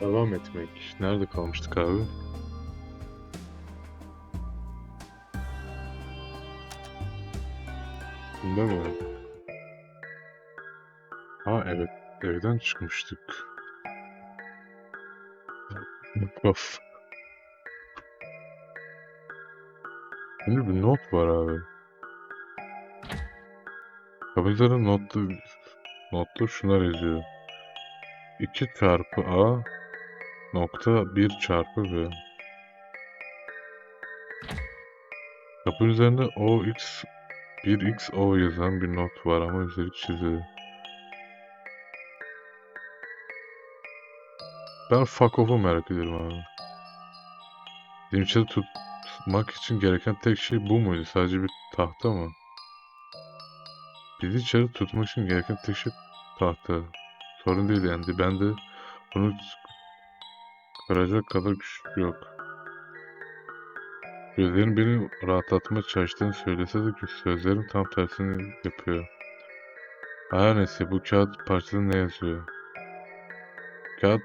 Devam etmek. Nerede kalmıştık abi? Bunda mı? Ha evet. Evden çıkmıştık. Of. Şimdi bir not var abi. Kapıcıların notta, notta şunlar yazıyor. 2 çarpı A nokta 1 çarpı B. Kapının üzerinde OX 1XO yazan bir not var ama üzeri çizili. Ben fuck off'u merak ediyorum abi. Dimçeli tutmak için gereken tek şey bu muydu? Sadece bir tahta mı? Bizi içeri tutmak için gereken tek şey tahta. Sorun değil yani. Ben de bunu kıracak kadar güç yok. Gözlerin beni rahatlatmaya çalıştığını söylese de sözlerim tam tersini yapıyor. Her neyse bu kağıt parçasında ne yazıyor? Kağıt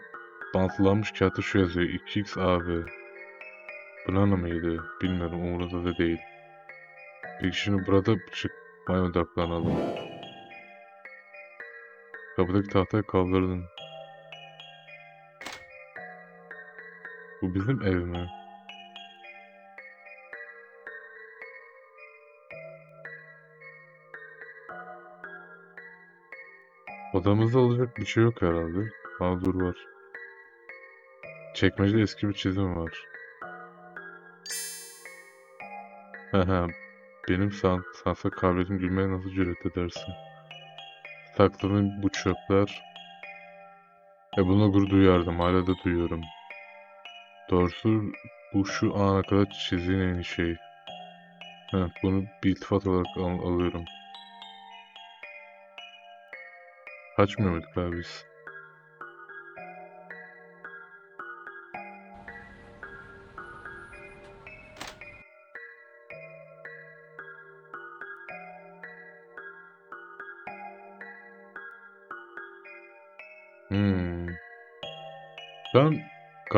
bantlanmış kağıtta şu yazıyor. 2x AB. Banana mıydı? Bilmiyorum umurumda da değil. Peki şimdi burada çıkmaya odaklanalım. Kapıdaki tahtayı kaldırdın. Bu bizim ev mi? Odamızda alacak bir şey yok herhalde. Mağdur var. Çekmecede eski bir çizim var. Haha, benim san sansa kabiliyetim gülmeye nasıl cüret edersin? Sakladığım bu çöpler ve buna gurur duyardım, hala da duyuyorum. Doğrusu bu şu ana kadar çizdiğin en iyi şey. Heh, bunu bir iltifat olarak al- alıyorum. Kaçmıyor muyduk abi biz?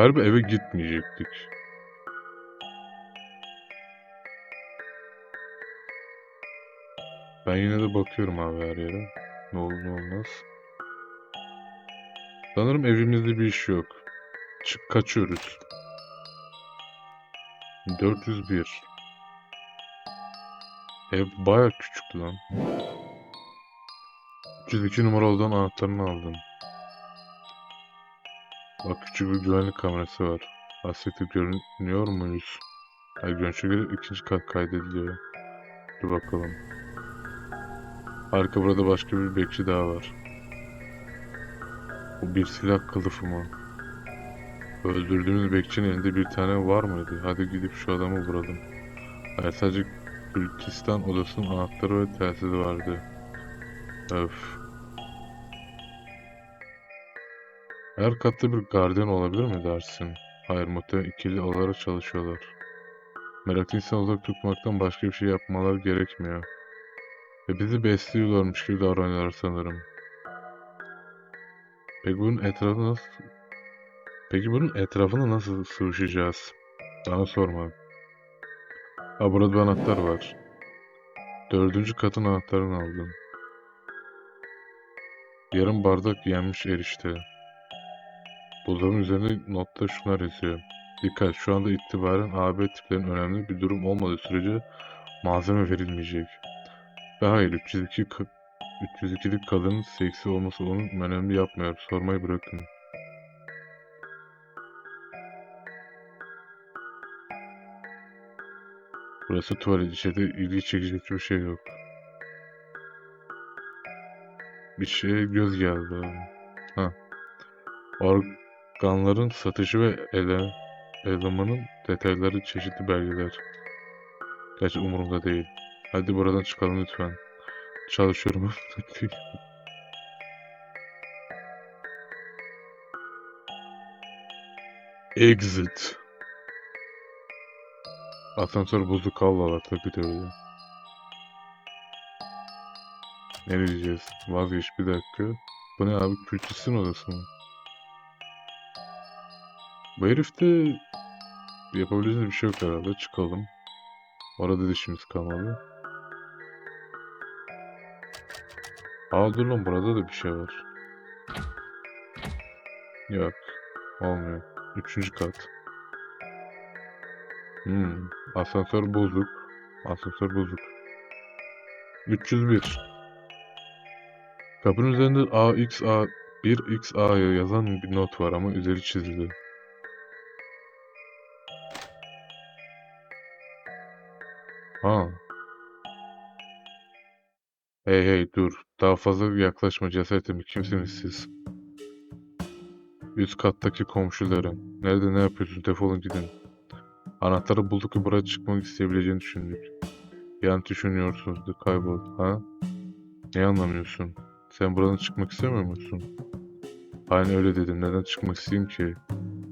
Galiba eve gitmeyecektik. Ben yine de bakıyorum abi her yere. Ne olur ne olmaz. Sanırım evimizde bir iş yok. Çık kaçıyoruz. 401. Ev baya küçüktü lan. 302 numara odadan anahtarını aldım. Bak küçük bir güvenlik kamerası var. Hasreti görünüyor muyuz? Hayır görünüşe göre ikinci kat kaydediliyor. Dur bakalım. Harika burada başka bir bekçi daha var. Bu bir silah kılıfı mı? Öldürdüğümüz bekçinin elinde bir tane var mıydı? Hadi gidip şu adamı vuralım. Hayır sadece Gülkistan odasının anahtarı ve telsizi vardı. Öf. Her katta bir gardiyan olabilir mi dersin? Hayır muhtemelen ikili olarak çalışıyorlar. Meraklı insan uzak tutmaktan başka bir şey yapmaları gerekmiyor. Ve bizi besliyorlarmış gibi davranıyorlar sanırım. Peki bunun etrafını nasıl... Peki bunun etrafını nasıl sıvışacağız? Bana sorma. Ha burada bir anahtar var. Dördüncü katın anahtarını aldım. Yarım bardak yenmiş erişte. Buzdolabının üzerinde notta şunlar yazıyor. Dikkat şu anda itibaren AB tiplerinin önemli bir durum olmadığı sürece malzeme verilmeyecek. Ve hayır 302 ka- 302'lik kadının seksi olması onun önemli yapmıyor. Sormayı bırakın. Burası tuvalet. İçeride ilgi çekici hiçbir şey yok. Bir şeye göz geldi. Ha. Organların satışı ve ele, elemanın detayları çeşitli belgeler. Gerçi umurumda değil. Hadi buradan çıkalım lütfen. Çalışıyorum. Exit. Asansör buzlu de öyle. Ne diyeceğiz? Vazgeç bir dakika. Bu ne abi? Kültüsün odası mı? Bu herifte yapabileceğimiz bir şey yok herhalde. Çıkalım. Orada da işimiz kalmadı. Aa dur lan burada da bir şey var. Yok. Olmuyor. Üçüncü kat. Hmm. Asansör bozuk. Asansör bozuk. 301. Kapının üzerinde AXA 1XA'ya yazan bir not var ama üzeri çizili. Ha. Hey hey dur. Daha fazla yaklaşma cesaretim. Kimsiniz siz? Üst kattaki komşularım. Nerede ne yapıyorsun? Defolun gidin. Anahtarı bulduk ve buraya çıkmak isteyebileceğini düşündük. Yani düşünüyorsunuz da kaybol. Ha? Ne anlamıyorsun? Sen buradan çıkmak istemiyor musun? Aynen öyle dedim. Neden çıkmak isteyeyim ki?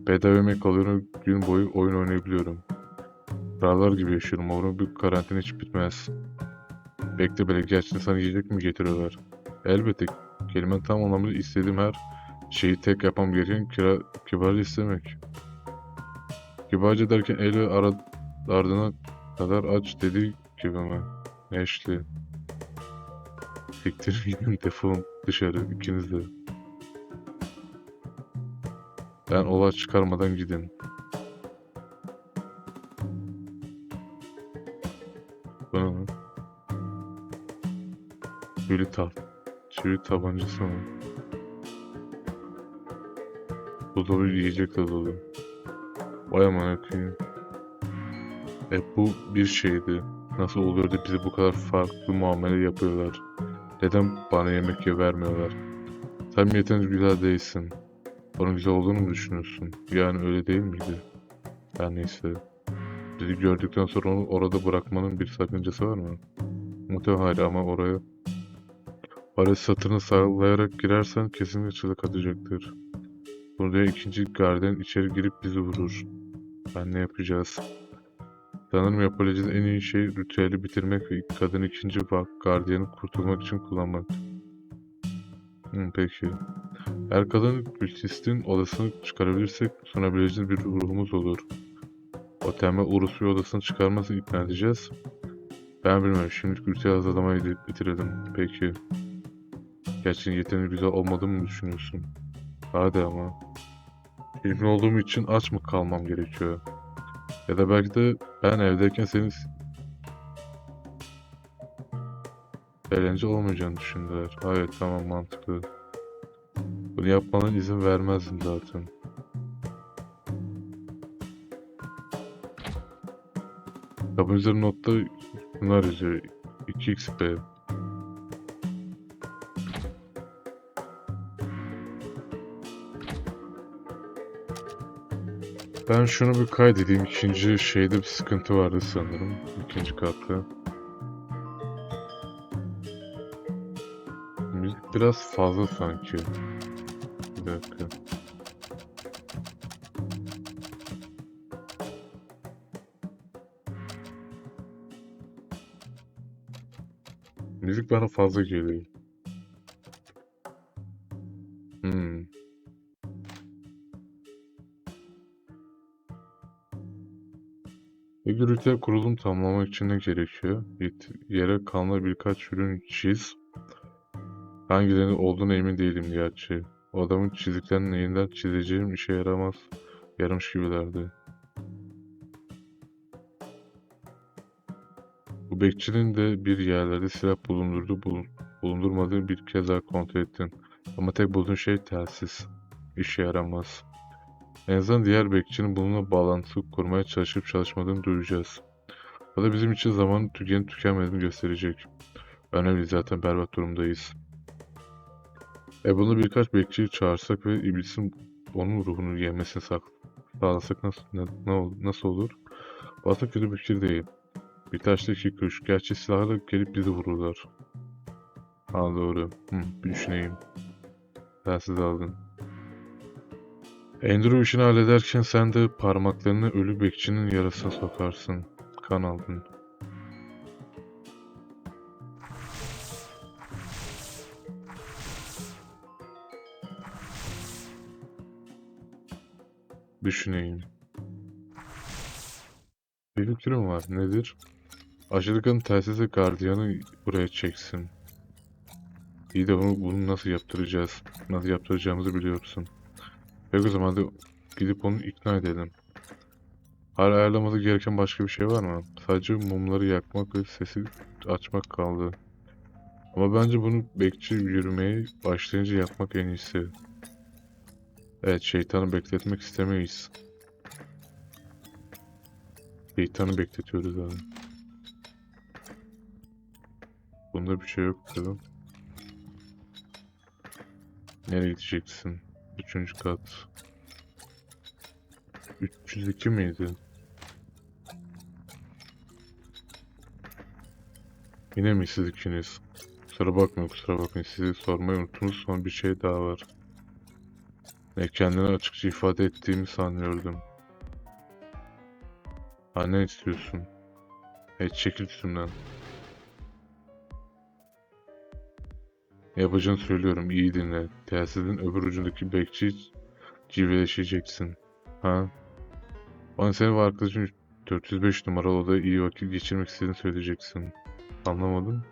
Bedava yemek alıyorum. Gün boyu oyun oynayabiliyorum. Krallar gibi yaşıyorum. Umarım bir karantina hiç bitmez. Bekle bile. Gerçekten sana yiyecek mi getiriyorlar? Elbette. Kelimenin tam anlamıyla istediğim her şeyi tek yapmam gereken kira, kibarca istemek. Kibarca derken eli ara, ardına kadar aç dediği gibi mi? Neşli. Siktir gidin defolun dışarı ikiniz de. Ben olay çıkarmadan gidin. Çivili tab. Çivili tabancası mı? Dolu yiyecek de dolu. Vay aman koyayım. E bu bir şeydi. Nasıl oluyor da bize bu kadar farklı muamele yapıyorlar? Neden bana yemek ye vermiyorlar? Sen yeterince güzel değilsin. Onun güzel olduğunu mu düşünüyorsun? Yani öyle değil miydi? Her neyse. Bizi gördükten sonra onu orada bırakmanın bir sakıncası var mı? Muhtemelen hayır ama oraya Paris satırını sallayarak girersen kesinlikle çığlık atacaktır. Buraya ikinci garden içeri girip bizi vurur. Ben ne yapacağız? Sanırım yapabileceğiniz en iyi şey ritüeli bitirmek ve kadın ikinci bak gardiyanı kurtulmak için kullanmak. Hı, peki. Eğer kadın kültistin odasını çıkarabilirsek sunabileceğiniz bir ruhumuz olur. O temel Urus'u odasını çıkarmasını ikna edeceğiz. Ben bilmem. Şimdi ritüel hazırlamayı bitirelim. Peki. Gerçekten yeterince güzel olmadığımı mı düşünüyorsun? Hadi ama. İlgin olduğum için aç mı kalmam gerekiyor? Ya da belki de ben evdeyken senin eğlence olmayacağını düşündüler. Hayır tamam mantıklı. Bunu yapmana izin vermezdim zaten. Kapının üzerinde notta bunlar yazıyor. 2xp. Ben şunu bir kaydedeyim. İkinci şeyde bir sıkıntı vardı sanırım. İkinci katta. Müzik biraz fazla sanki. Bir dakika. Müzik bana fazla geliyor. Ritüel kurulum tamamlamak için ne gerekiyor? Yere kanla birkaç ürün çiz. Hangilerinin olduğuna emin değilim gerçi. O adamın çizdiklerinin neyinden çizeceğim işe yaramaz. Yaramış gibilerdi. Bu bekçinin de bir yerlerde silah bulundurdu, bulun- bulundurmadığını bir kez daha kontrol ettin. Ama tek bulduğun şey telsiz. İşe yaramaz. En azından diğer bekçinin bununla bağlantı kurmaya çalışıp çalışmadığını duyacağız. O da bizim için zamanın tükenip tükenmediğini gösterecek. Önemli zaten berbat durumdayız. E bunu birkaç bekçiyi çağırsak ve iblisin onun ruhunu yemesini sak sağlasak nasıl, ne, ne nasıl olur? Aslında kötü bir fikir değil. Bir taşla iki kuş. Gerçi silahla gelip bizi vururlar. Ha doğru. Hı, bir düşüneyim. Telsiz aldın. Andrew işini hallederken sen de parmaklarını ölü bekçinin yarasına sokarsın. Kan aldın. Düşüneyim. Bir fikrim var. Nedir? Aşırıkan telsizi gardiyanı buraya çeksin. İyi de bunu, bunu nasıl yaptıracağız? Nasıl yaptıracağımızı biliyorsun. O zaman hadi gidip onu ikna edelim. Hala ayarlaması gereken başka bir şey var mı? Sadece mumları yakmak ve sesi açmak kaldı. Ama bence bunu bekçi yürümeye başlayınca yapmak en iyisi. Evet, şeytanı bekletmek istemeyiz. Şeytanı bekletiyoruz abi. Bunda bir şey yok dedim. Nereye gideceksin? Üçüncü kat. 302 miydi? Yine mi siz ikiniz? Kusura bakmayın kusura bakmayın sizi sormayı unuttunuz son bir şey daha var. Ne kendini açıkça ifade ettiğimi sanıyordum. Ha ne istiyorsun? Hey çekil üstümden. Yapacağını söylüyorum iyi dinle. Telsizin öbür ucundaki bekçi cilveleşeceksin. Ha? Bana senin ve arkadaşın 405 numaralı odaya iyi vakit geçirmek istediğini söyleyeceksin. Anlamadım.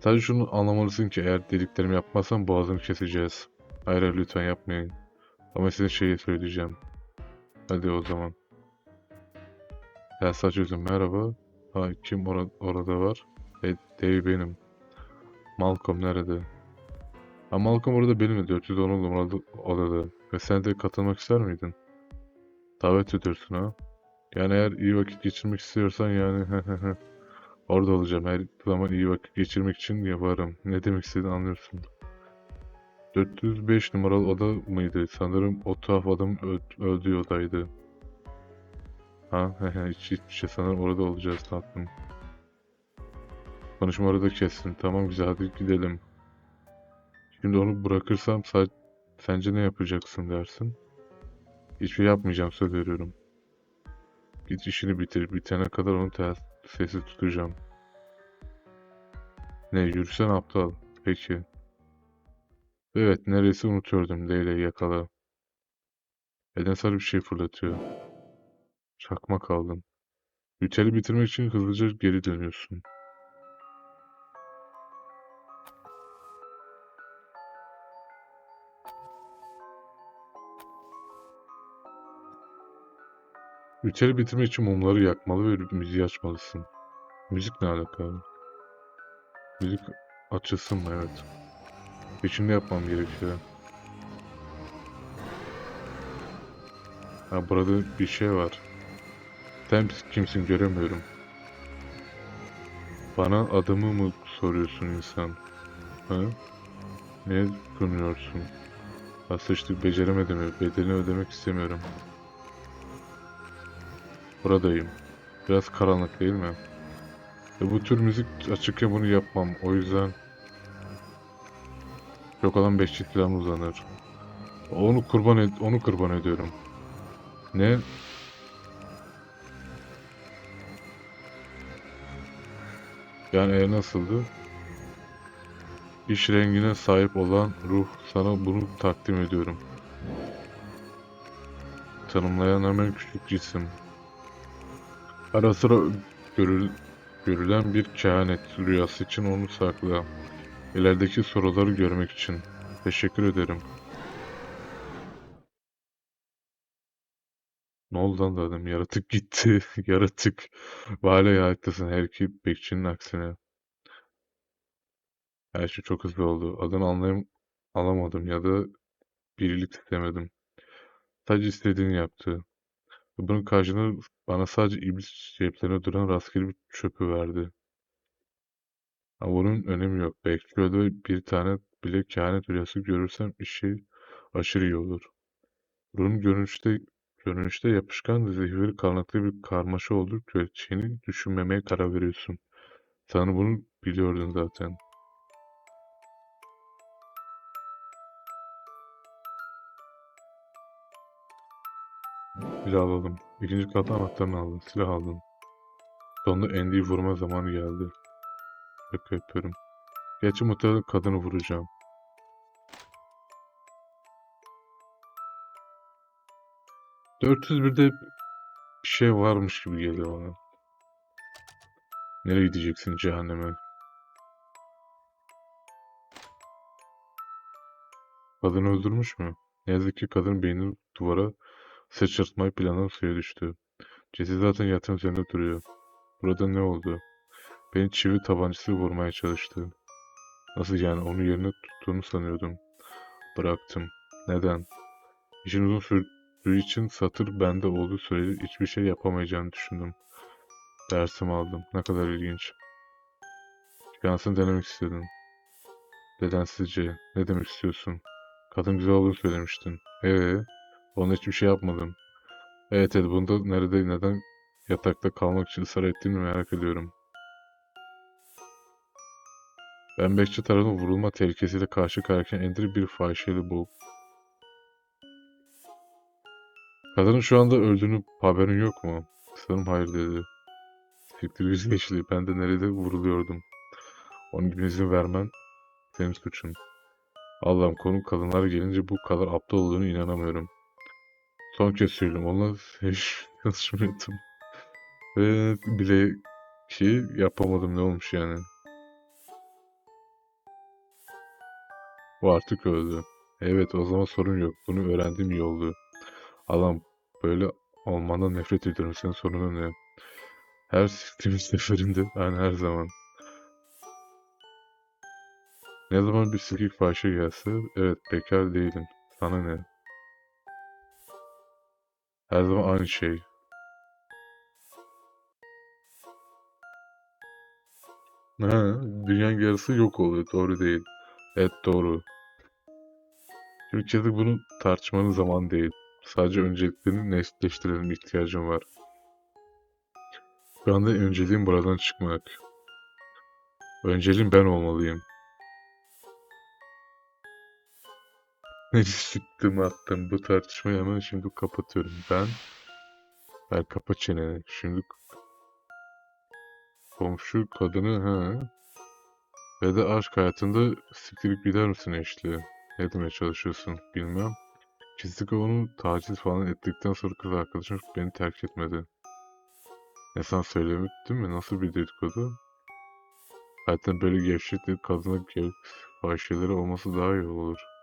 Sadece şunu anlamalısın ki eğer dediklerimi yapmazsan boğazını keseceğiz. Hayır hayır, lütfen yapmayın. Ama size şeyi söyleyeceğim. Hadi o zaman. Ters açıyorsun merhaba. Ha kim ora- orada var? E, Dave benim. Malcolm nerede? Ha Malcolm orada benim de 410 numaralı odada. Ve sen de katılmak ister miydin? Davet ediyorsun ha? Yani eğer iyi vakit geçirmek istiyorsan yani orada olacağım. Her zaman iyi vakit geçirmek için yaparım. Ne demek istediğini anlıyorsun. 405 numaralı oda mıydı? Sanırım o tuhaf adam öldüğü odaydı. Ha hiç hiçbir şey sanırım orada olacağız tatlım. Konuşma orada kessin. Tamam güzel hadi gidelim. Şimdi onu bırakırsam sa- sence ne yapacaksın dersin? Hiçbir şey yapmayacağım söz veriyorum. Git işini bitir. Bitene kadar onu ters sesi tutacağım. Ne yürüsen aptal. Peki. Evet neredeyse unutuyordum. Leyla yakala. Eden sarı bir şey fırlatıyor. Çakma kaldım. Ritüeli bitirmek için hızlıca geri dönüyorsun. Ritüeli bitirmek için mumları yakmalı ve müziği açmalısın. Müzik ne alaka abi? Müzik açılsın mı? Evet. Peşinde yapmam gerekiyor. Ha burada bir şey var. Sen kimsin göremiyorum. Bana adımı mı soruyorsun insan? Ha? Ne sunuyorsun? Ha sıçtık beceremedim? Bedelini ödemek istemiyorum. Buradayım. Biraz karanlık değil mi? E bu tür müzik açıkken bunu yapmam. O yüzden yok olan beş çift falan uzanır. Onu kurban ed onu kurban ediyorum. Ne? Yani e nasıldı? İş rengine sahip olan ruh sana bunu takdim ediyorum. Tanımlayan hemen küçük cisim. Ara sıra görül görülen bir kehanet rüyası için onu sakla. İlerideki soruları görmek için. Teşekkür ederim. Ne oldu lan dedim. Yaratık gitti. Yaratık. Hala haklısın her iki bekçinin aksine. Her şey çok hızlı oldu. Adını anlayam alamadım ya da birilik istemedim. Sadece istediğini yaptı. Bunun karşılığında bana sadece iblis ceplerine duran rastgele bir çöpü verdi. Ama bunun önemi yok. Şöyle bir tane bile kehanet rüyası görürsem işi aşırı iyi olur. Bunun görünüşte görünüşte yapışkan ve zehirli karanlıklı bir karmaşa olduğu gerçeğini düşünmemeye karar veriyorsun. Sen bunu biliyordun zaten. Bir alalım. İkinci kata anahtarını aldın. Silah aldın. Sonunda Andy'yi vurma zamanı geldi. Şaka yapıyorum. Gerçi muhtemelen kadını vuracağım. 401'de bir şey varmış gibi geliyor bana. Nereye gideceksin cehenneme? Kadını öldürmüş mü? Ne yazık ki kadın beynini duvara sıçratmayı planlanan suya düştü. Ceset zaten yatağın üzerinde duruyor. Burada ne oldu? Beni çivi tabancası vurmaya çalıştı. Nasıl yani onu yerine tuttuğunu sanıyordum. Bıraktım. Neden? İşin uzun sürdüğü için satır bende olduğu sürece hiçbir şey yapamayacağını düşündüm. Dersimi aldım. Ne kadar ilginç. Şansını denemek istedim. Nedensizce. Ne demek istiyorsun? Kadın güzel olduğunu söylemiştin. Ee, ona hiçbir şey yapmadım. Evet Ed, bunda nerede, neden yatakta kalmak için ısrar ettiğini merak ediyorum. Ben bekçi tarafından vurulma tehlikesiyle karşı karşıya Andrew bir fahişeyle bul. Kadının şu anda öldüğünü haberin yok mu? Sanırım hayır dedi. Siktir git geçti. Ben de nerede vuruluyordum. Onun gibi izin vermen senin suçun. Allah'ım konu kadınlar gelince bu kadar aptal olduğunu inanamıyorum. Son kez söylüyorum. Onunla hiç tanışmıyordum. Ve bile ki yapamadım ne olmuş yani. O artık öldü. Evet o zaman sorun yok. Bunu öğrendiğim iyi oldu. Allah'ım böyle olmandan nefret ediyorum. Senin sorunun ne? Her siktiğimiz seferinde yani her zaman. Ne zaman bir sikik fahişe gelse, evet bekar değilim. Sana ne? Her zaman aynı şey. Ha, dünyanın yarısı yok oluyor. Doğru değil. Evet doğru. Şimdi kesin bunu tartışmanın zamanı değil. Sadece önceliklerini netleştirelim ihtiyacım var. Şu anda önceliğim buradan çıkmak. Önceliğim ben olmalıyım. Ne attım. Bu tartışmayı hemen şimdi kapatıyorum. Ben Ver kapa çeneni. Şimdi komşu kadını ha ve de aşk hayatında siktirip gider misin eşli? Ne demeye çalışıyorsun bilmem. Kesinlikle onu taciz falan ettikten sonra kız arkadaşım beni terk etmedi. Ne sen söylemiştin mi? Nasıl bir dedikodu? Zaten böyle gevşek de kadına fahişeleri olması daha iyi olur.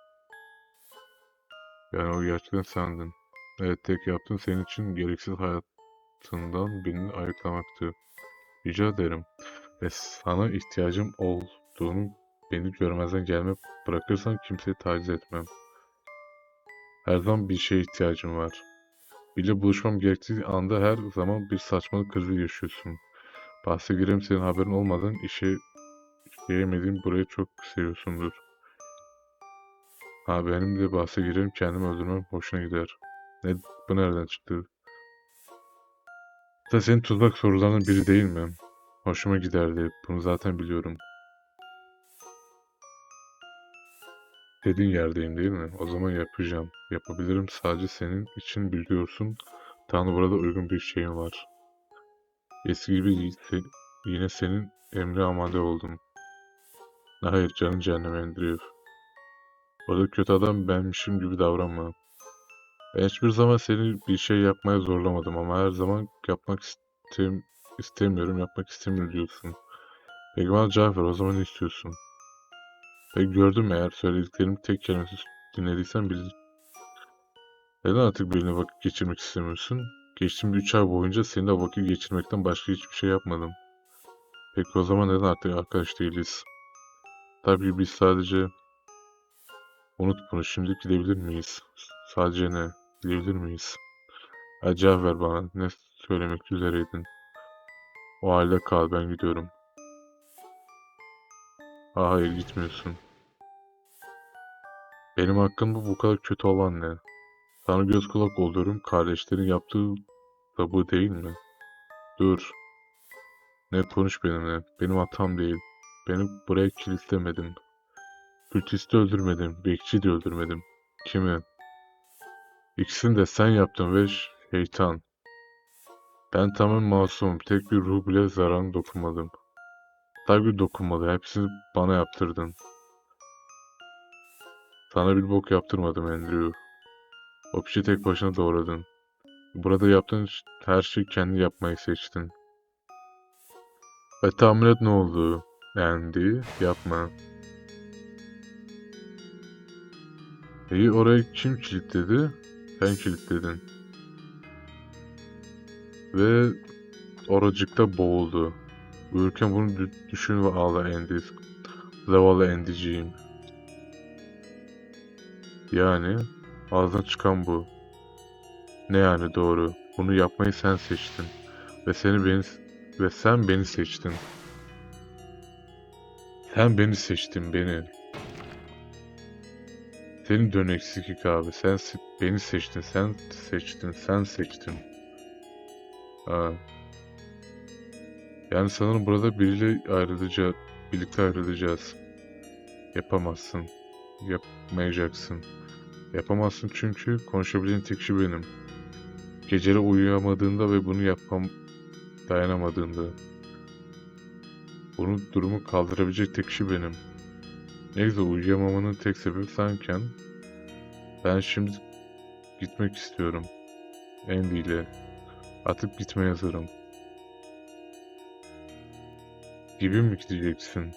Yani o gerçekten sendin. Evet tek yaptığın senin için gereksiz hayatından birini ayıklamaktı. Rica ederim. Ve sana ihtiyacım olduğunu beni görmezden gelme bırakırsan kimseyi taciz etmem. Her zaman bir şeye ihtiyacım var. Bile buluşmam gerektiği anda her zaman bir saçmalık krizi yaşıyorsun. Bahse gireyim senin haberin olmadan işe yemediğin burayı çok seviyorsundur. Ha benim de bahse girerim kendimi öldürmem hoşuna gider. Ne, bu nereden çıktı? Da senin tuzak sorularının biri değil mi? Hoşuma giderdi. Bunu zaten biliyorum. Dediğin yerdeyim değil mi? O zaman yapacağım. Yapabilirim sadece senin için biliyorsun. Tanrı burada uygun bir şeyim var. Eski gibi değil, yine senin emri amade oldum. Hayır canın cehenneme Andrew. Orada kötü adam benmişim gibi davranma. Ben hiçbir zaman seni bir şey yapmaya zorlamadım ama her zaman yapmak istem istemiyorum, yapmak istemiyorum diyorsun. Peki bana cevap ver, o zaman ne istiyorsun? Peki gördüm eğer söylediklerimi tek kelimesi dinlediysen bil. Neden artık benimle vakit geçirmek istemiyorsun? Geçtiğim 3 ay boyunca seninle vakit geçirmekten başka hiçbir şey yapmadım. Peki o zaman neden artık arkadaş değiliz? Tabii biz sadece... Unut bunu, şimdi gidebilir miyiz? Sadece ne? Gidebilir miyiz? Cevap ver bana. Ne söylemek üzereydin? O halde kal, ben gidiyorum. Ha, hayır gitmiyorsun. Benim hakkımda bu kadar kötü olan ne? Sana göz kulak oluyorum. Kardeşlerin yaptığı da bu değil mi? Dur. Net konuş benimle. Benim hatam değil. Beni buraya kilitlemedim. Kültisti öldürmedim. Bekçi de öldürmedim. Kimi? İkisini de sen yaptın ve şeytan. Ben tamamen masumum. Tek bir ruh bile zararına dokunmadım. Tabii dokunmadı. Hepsini bana yaptırdın. Sana bir bok yaptırmadım Andrew. O piçi tek başına doğradın. Burada yaptığın her şeyi kendi yapmayı seçtin. Ve tahmin et ne oldu? Andy, yapma. İyi orayı kim kilitledi? Sen kilitledin. Ve oracıkta boğuldu. Uyurken bunu dü- düşün ve ağla Andy. Zavallı Andy'ciğim. Yani ağzından çıkan bu. Ne yani doğru? Bunu yapmayı sen seçtin. Ve seni beni ve sen beni seçtin. Sen beni seçtin beni. Senin döneksiklik abi. Sen se- beni seçtin. Sen seçtin. Sen seçtin. Ha. Yani sanırım burada biriyle ayrılacağız. Birlikte ayrılacağız. Yapamazsın. Yapmayacaksın. Yapamazsın çünkü konuşabildiğin tek kişi benim. Geceleri uyuyamadığında ve bunu yapmam dayanamadığında. Bunu durumu kaldırabilecek tek kişi benim. Neyse uyuyamamanın tek sebebi senken ben şimdi gitmek istiyorum. Andy ile. Atıp gitmeye hazırım. Gibi mi gideceksin?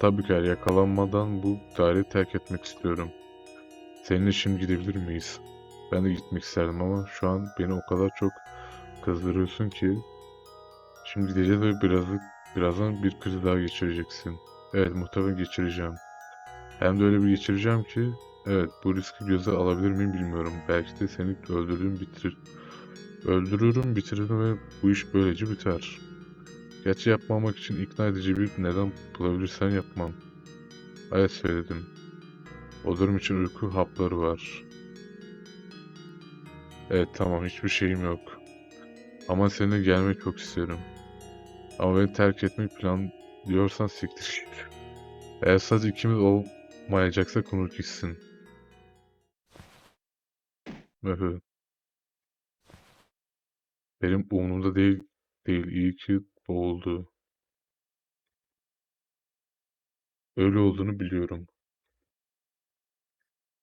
Tabii ki yakalanmadan bu daireyi terk etmek istiyorum. Seninle şimdi gidebilir miyiz? Ben de gitmek isterdim ama şu an beni o kadar çok kızdırıyorsun ki şimdi gideceğiz ve birazcık birazdan bir kriz daha geçireceksin. Evet muhtemelen geçireceğim. Hem de öyle bir geçireceğim ki evet bu riski göze alabilir miyim bilmiyorum. Belki de seni öldürürüm bitirir. Öldürürüm bitiririm ve bu iş böylece biter. Gerçi yapmamak için ikna edici bir neden bulabilirsen yapmam. Evet söyledim. O durum için uyku hapları var. Evet tamam hiçbir şeyim yok. Ama seninle gelmek çok istiyorum. Ama beni terk etmeyi plan diyorsan siktir git. Eğer sadece ikimiz olmayacaksak unut gitsin. Benim umurumda değil, değil. İyi ki boğuldu. Öyle olduğunu biliyorum.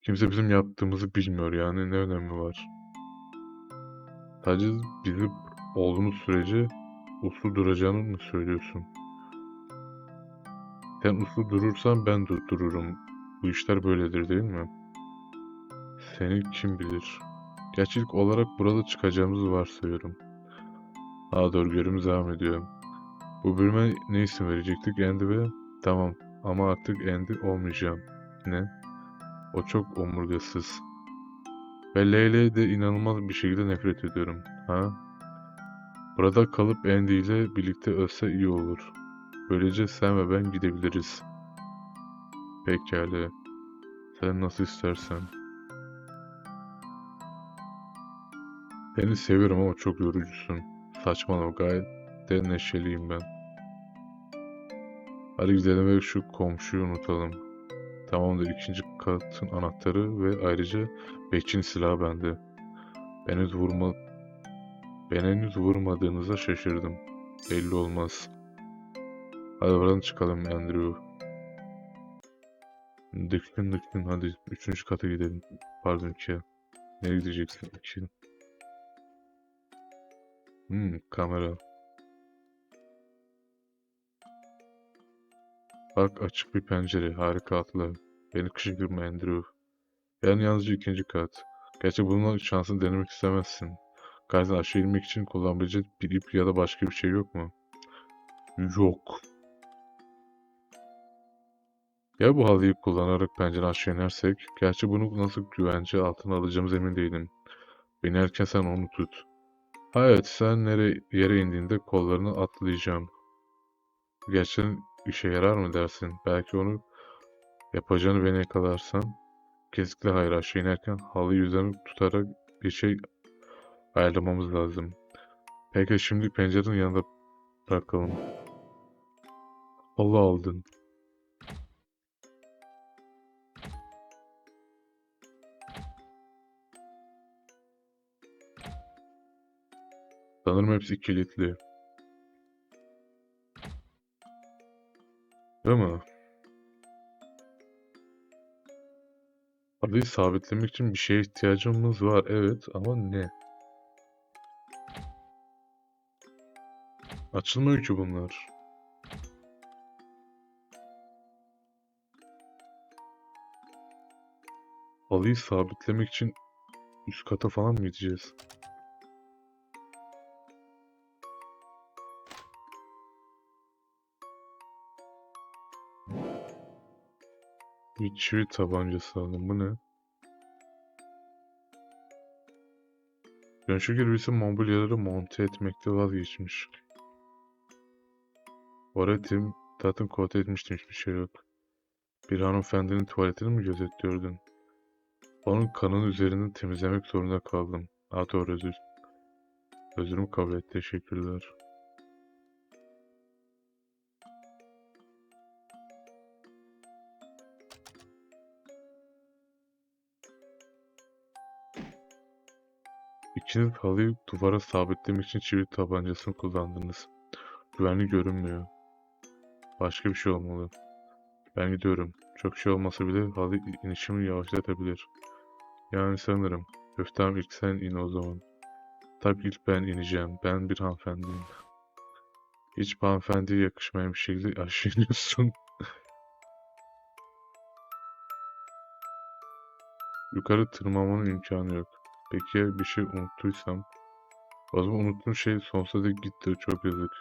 Kimse bizim yaptığımızı bilmiyor yani ne önemi var? Sadece bizi olduğumuz sürece uslu duracağını mı söylüyorsun? Sen uslu durursan ben de dururum. Bu işler böyledir değil mi? Seni kim bilir? Gerçek olarak burada çıkacağımızı varsayıyorum. Daha doğru görümüz devam ediyor. Bu bölüme ne isim verecektik? Andy ve... Tamam ama artık Andy olmayacağım. Ne? O çok omurgasız. Ve Leyle'ye de inanılmaz bir şekilde nefret ediyorum. Ha? Burada kalıp Andy ile birlikte ölse iyi olur. Böylece sen ve ben gidebiliriz. Pekala. Sen nasıl istersen. Seni seviyorum ama çok yorucusun. Saçmalama gayet de neşeliyim ben. Hadi gidelim ve şu komşuyu unutalım. Tamamdır ikinci katın anahtarı ve ayrıca bekçinin silahı bende. Ben henüz vurma... Ben henüz vurmadığınıza şaşırdım. Belli olmaz. Hadi buradan çıkalım Andrew. Dıktın dıktın hadi üçüncü kata gidelim. Pardon iki. Nereye gideceksin iki? Hmm kamera. Bak açık bir pencere harika atla. Beni kışkırtma Andrew. Yani yalnızca ikinci kat. Gerçi bununla şansını denemek istemezsin. Karşına aşağı inmek için kullanabilecek bir ip ya da başka bir şey yok mu? Yok. Ya bu halıyı kullanarak pencere aşağı inersek? Gerçi bunu nasıl güvence altına alacağımız emin değilim. Beni erken sen onu tut. Evet sen nereye yere indiğinde kollarını atlayacağım. Gerçekten işe yarar mı dersin? Belki onu yapacağını beni yakalarsan. Kesinlikle hayır aşağı inerken halıyı üzerine tutarak bir şey ayarlamamız lazım. Peki şimdi pencerenin yanında bırakalım. Allah aldın. Sanırım hepsi kilitli. Değil mi? Parayı sabitlemek için bir şeye ihtiyacımız var. Evet ama ne? Açılmıyor ki bunlar. Halıyı sabitlemek için üst kata falan mı gideceğiz? Bir çivi tabancası aldım. Bu ne? Görünüşe göre birisi mobilyaları monte etmekte vazgeçmiş. Oraya Tim zaten kontrol etmiştim hiçbir şey yok. Bir hanımefendinin tuvaletini mi gözetliyordun? Onun kanın üzerinden temizlemek zorunda kaldım. Ha doğru özür. Özürümü kabul et. Teşekkürler. İkiniz halıyı duvara sabitlemek için çivi tabancasını kullandınız. Güvenli görünmüyor. Başka bir şey olmalı. Ben gidiyorum. Çok şey olmasa bile halı inişimi yavaşlatabilir. Yani sanırım. Öf tamam ilk sen in o zaman. Tabii ilk ben ineceğim. Ben bir hanımefendiyim. Hiç hanımefendiye yakışmayan bir şekilde aşağı iniyorsun. Yukarı tırmanmanın imkanı yok. Peki bir şey unuttuysam? O zaman unuttuğun şey sonsuza dek gitti. Çok yazık.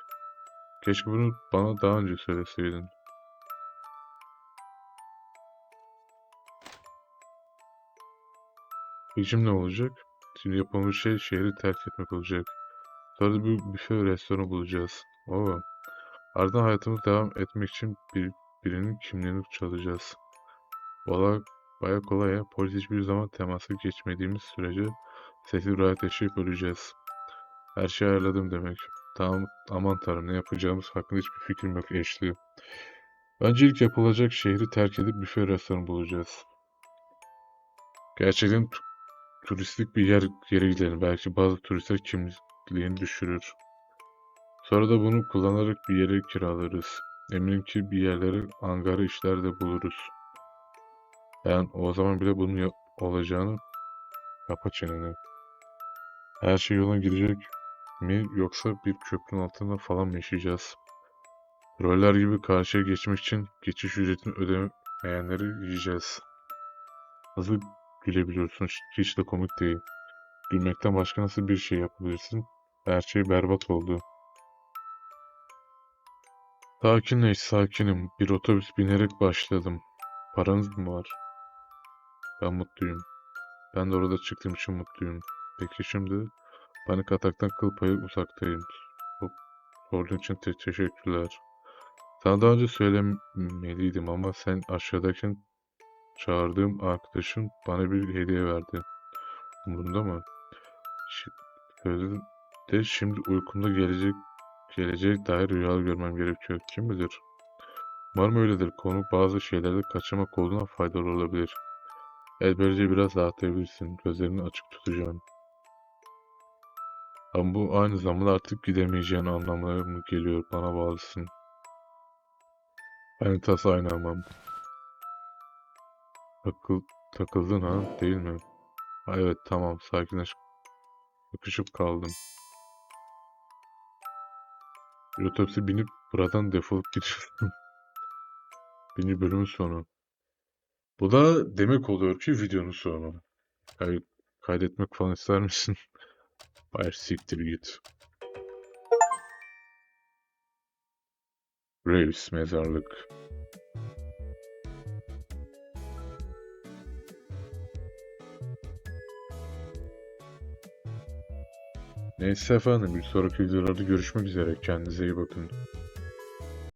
Keşke bunu bana daha önce söyleseydin. Peki ne olacak? Şimdi yapmamız şey şehri terk etmek olacak. Sonra bir büfe ve restoran bulacağız. Oo. Ardından hayatımız devam etmek için bir, birinin kimliğini çalacağız. Valla baya kolay ya. Polis hiçbir zaman temasa geçmediğimiz sürece sessiz rahat yaşayıp öleceğiz. Her şeyi ayarladım demek. Tamam, aman tanrım ne yapacağımız hakkında hiçbir fikrim yok Ashley. Bence ilk yapılacak şehri terk edip büfe restoranı bulacağız. Gerçekten tu- turistik bir yer yere gidelim. Belki bazı turistler kimliğini düşürür. Sonra da bunu kullanarak bir yere kiralarız. Eminim ki bir yerlere angara işler de buluruz. Ben o zaman bile bunun olacağını kapa çeneni. Her şey yoluna girecek mi yoksa bir köprünün altında falan mı yaşayacağız? Roller gibi karşıya geçmek için geçiş ücretini ödemeyenleri yiyeceğiz. Nasıl gülebiliyorsun? Hiç de komik değil. Gülmekten başka nasıl bir şey yapabilirsin? Her şey berbat oldu. Sakinleş, sakinim. Bir otobüs binerek başladım. Paranız mı var? Ben mutluyum. Ben de orada çıktığım için mutluyum. Peki şimdi panik ataktan kıl payı uzaktayım. Sorduğun için te- teşekkürler. Sana daha önce söylemeliydim ama sen aşağıdayken çağırdığım arkadaşın bana bir hediye verdi. Umurunda mı? Şi- Söyledi de şimdi uykumda gelecek gelecek dair rüyalar görmem gerekiyor. Kim bilir? Umarım öyledir. Konu bazı şeylerde kaçırmak olduğuna faydalı olabilir. Evet biraz rahatlayabilirsin. Gözlerini açık tutacağım. Ama bu aynı zamanda artık gidemeyeceğin anlamına mı geliyor? Bana bağlısın. Aynı tas aynı hamam. Takıl, takıldın ha değil mi? Ha, evet tamam sakinleş. Sıkışıp kaldım. Bir otobüse binip buradan defolup gidiyorsun. Birinci bölümün sonu. Bu da demek oluyor ki videonun sonu. Kay kaydetmek falan ister misin? Hayır siktir git. Graves mezarlık. Neyse efendim bir sonraki videolarda görüşmek üzere. Kendinize iyi bakın.